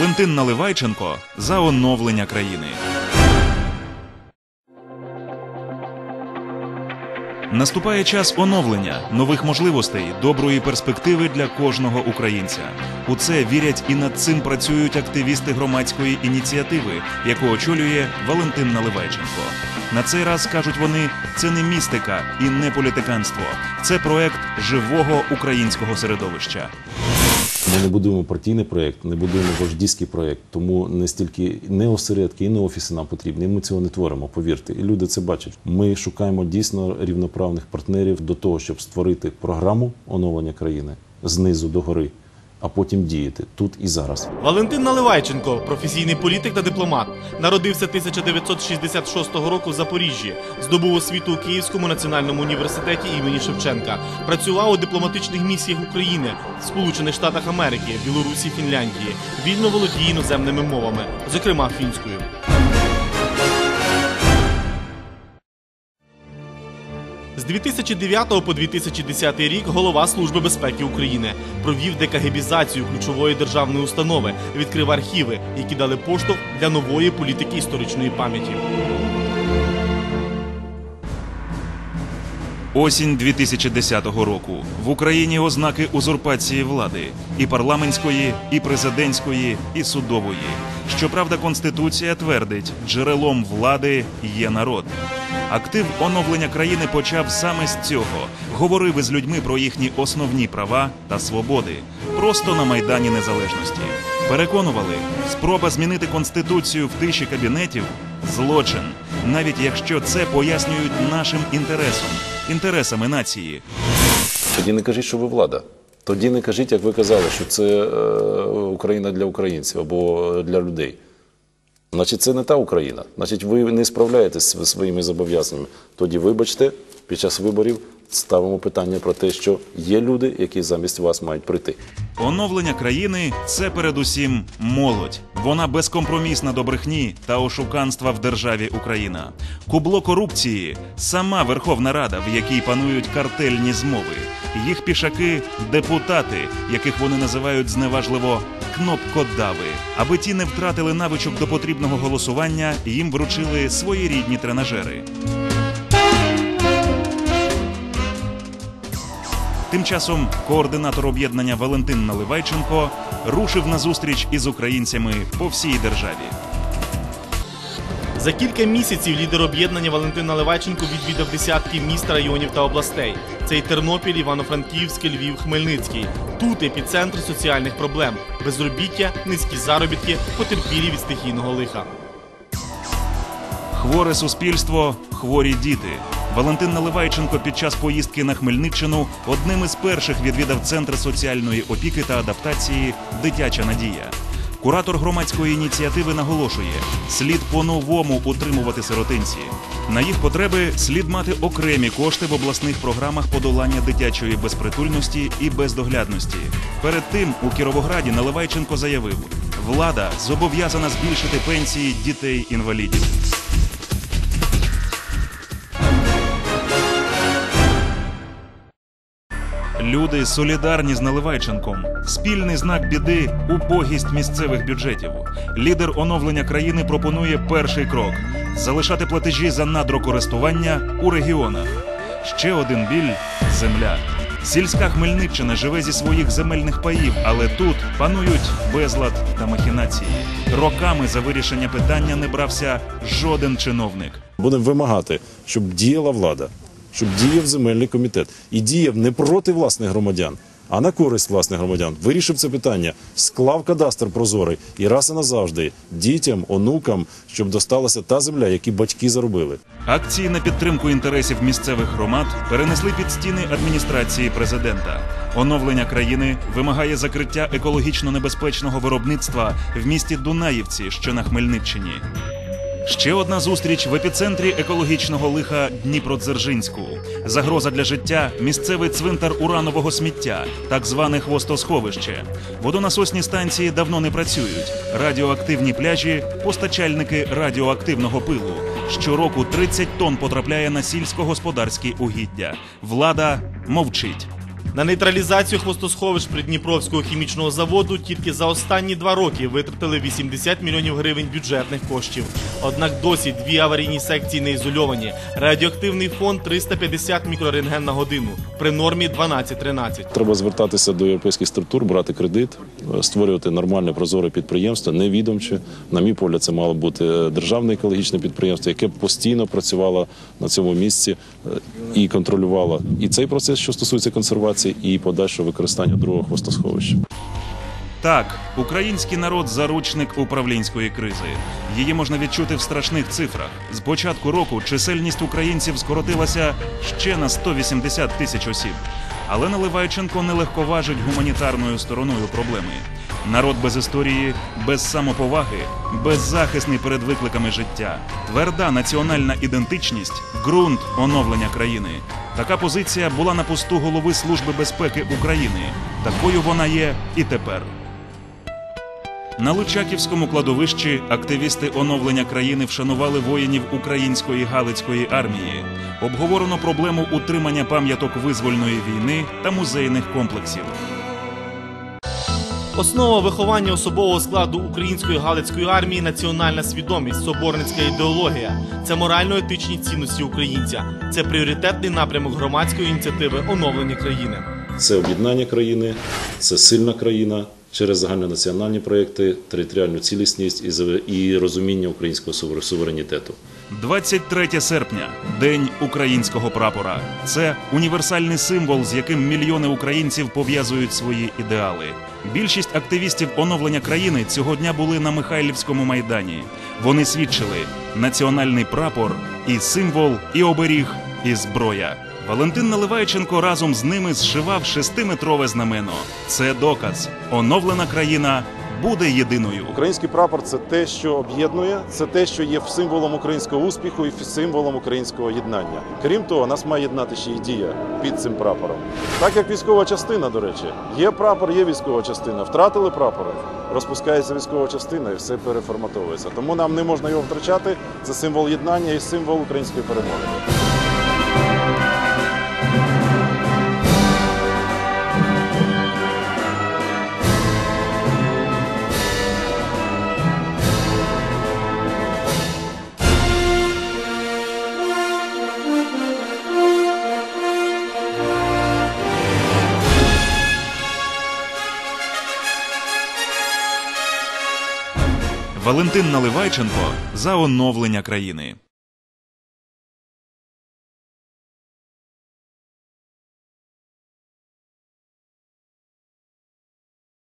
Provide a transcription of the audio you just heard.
Валентин Наливайченко за оновлення країни. Наступає час оновлення, нових можливостей, доброї перспективи для кожного українця. У це вірять і над цим працюють активісти громадської ініціативи, яку очолює Валентин Наливайченко. На цей раз кажуть вони, це не містика і не політиканство, це проект живого українського середовища. Ми не будуємо партійний проєкт, не будуємо вождійський проєкт, тому не стільки не осередки і не офіси нам потрібні. Ми цього не творимо, повірте. І люди це бачать. Ми шукаємо дійсно рівноправних партнерів до того, щоб створити програму оновлення країни знизу до гори, а потім діяти тут і зараз. Валентин Наливайченко, професійний політик та дипломат, народився 1966 року в Запоріжжі, здобув освіту у Київському національному університеті імені Шевченка. Працював у дипломатичних місіях України, Сполучених Штатах Америки, Білорусі, Фінляндії. Вільно володіє іноземними мовами, зокрема фінською. З 2009 по 2010 рік голова Служби безпеки України провів декагебізацію ключової державної установи, відкрив архіви, які дали поштовх для нової політики історичної пам'яті. Осінь 2010 року в Україні ознаки узурпації влади і парламентської, і президентської, і судової. Щоправда, конституція твердить, джерелом влади є народ. Актив оновлення країни почав саме з цього. Говорив із людьми про їхні основні права та свободи, просто на майдані незалежності. Переконували, спроба змінити конституцію в тиші кабінетів злочин, навіть якщо це пояснюють нашим інтересом, інтересами нації. Тоді не кажіть, що ви влада. Тоді не кажіть, як ви казали, що це е, Україна для українців або для людей. Значить, це не та Україна. Значить, ви не справляєтесь зі своїми зобов'язаннями. Тоді, вибачте, під час виборів ставимо питання про те, що є люди, які замість вас мають прийти. Оновлення країни це передусім молодь. Вона безкомпромісна до брехні та ошуканства в державі Україна. Кубло корупції сама Верховна Рада, в якій панують картельні змови. Їх пішаки депутати, яких вони називають зневажливо кнопкодави. Аби ті не втратили навичок до потрібного голосування, їм вручили своєрідні тренажери. Тим часом координатор об'єднання Валентин Наливайченко рушив на зустріч із українцями по всій державі. За кілька місяців лідер об'єднання Валентин Наливайченко відвідав десятки міст, районів та областей. Це і Тернопіль, Івано-Франківськ, Львів, Хмельницький. Тут епіцентр соціальних проблем: безробіття, низькі заробітки, потерпілі від стихійного лиха. Хворе суспільство, хворі діти. Валентин Наливайченко під час поїздки на Хмельниччину одним із перших відвідав центр соціальної опіки та адаптації Дитяча надія. Куратор громадської ініціативи наголошує, слід по-новому утримувати сиротинці. На їх потреби слід мати окремі кошти в обласних програмах подолання дитячої безпритульності і бездоглядності. Перед тим у Кіровограді Наливайченко заявив, влада зобов'язана збільшити пенсії дітей-інвалідів. Люди солідарні з Наливайченком. Спільний знак біди убогість місцевих бюджетів. Лідер оновлення країни пропонує перший крок залишати платежі за надрокористування у регіонах. Ще один біль земля. Сільська Хмельниччина живе зі своїх земельних паїв, але тут панують безлад та махінації. Роками за вирішення питання не брався жоден чиновник. Будемо вимагати, щоб діяла влада, щоб діяв земельний комітет і діяв не проти власних громадян, а на користь власних громадян. Вирішив це питання, склав кадастр прозорий і раз і назавжди дітям, онукам, щоб досталася та земля, які батьки заробили. Акції на підтримку інтересів місцевих громад перенесли під стіни адміністрації президента. Оновлення країни вимагає закриття екологічно небезпечного виробництва в місті Дунаївці, що на Хмельниччині. Ще одна зустріч в епіцентрі екологічного лиха Дніпродзержинську. Загроза для життя місцевий цвинтар уранового сміття, так зване хвостосховище. Водонасосні станції давно не працюють. Радіоактивні пляжі, постачальники радіоактивного пилу. Щороку 30 тонн потрапляє на сільськогосподарські угіддя. Влада мовчить. На нейтралізацію хвостосховищ Придніпровського хімічного заводу тільки за останні два роки витратили 80 мільйонів гривень бюджетних коштів. Однак досі дві аварійні секції не ізольовані. Радіоактивний фон 350 мікрорентген на годину при нормі 12-13. Треба звертатися до європейських структур, брати кредит, е, створювати нормальне прозоре підприємство, невідомче. На мій погляд, це мало бути е, державне екологічне підприємство, яке постійно працювало на цьому місці е, і контролювало і цей процес, що стосується консервації, і подальшого використання другого хвостосховища. Так, український народ заручник управлінської кризи. Її можна відчути в страшних цифрах. З початку року чисельність українців скоротилася ще на 180 тисяч осіб. Але Наливайченко не легковажить гуманітарною стороною проблеми. Народ без історії, без самоповаги, беззахисний перед викликами життя, тверда національна ідентичність, ґрунт оновлення країни. Така позиція була на посту голови Служби безпеки України. Такою вона є і тепер. На Лучаківському кладовищі активісти оновлення країни вшанували воїнів української галицької армії. Обговорено проблему утримання пам'яток визвольної війни та музейних комплексів. Основа виховання особового складу української галицької армії національна свідомість, соборницька ідеологія. Це морально-етичні цінності українця. Це пріоритетний напрямок громадської ініціативи оновлення країни. Це об'єднання країни, це сильна країна через загальнонаціональні проекти, територіальну цілісність і розуміння українського сувер- суверенітету. 23 серпня День українського прапора. Це універсальний символ, з яким мільйони українців пов'язують свої ідеали. Більшість активістів оновлення країни цього дня були на Михайлівському майдані. Вони свідчили національний прапор і символ, і оберіг, і зброя. Валентин Наливайченко разом з ними зшивав шестиметрове знамено. Це доказ. Оновлена країна буде єдиною. Український прапор це те, що об'єднує, це те, що є символом українського успіху і символом українського єднання. Крім того, нас має єднати ще й дія під цим прапором. Так як військова частина, до речі, є прапор, є військова частина. Втратили прапор, розпускається військова частина і все переформатовується. Тому нам не можна його втрачати. Це символ єднання і символ української перемоги. Валентин Наливайченко за оновлення країни.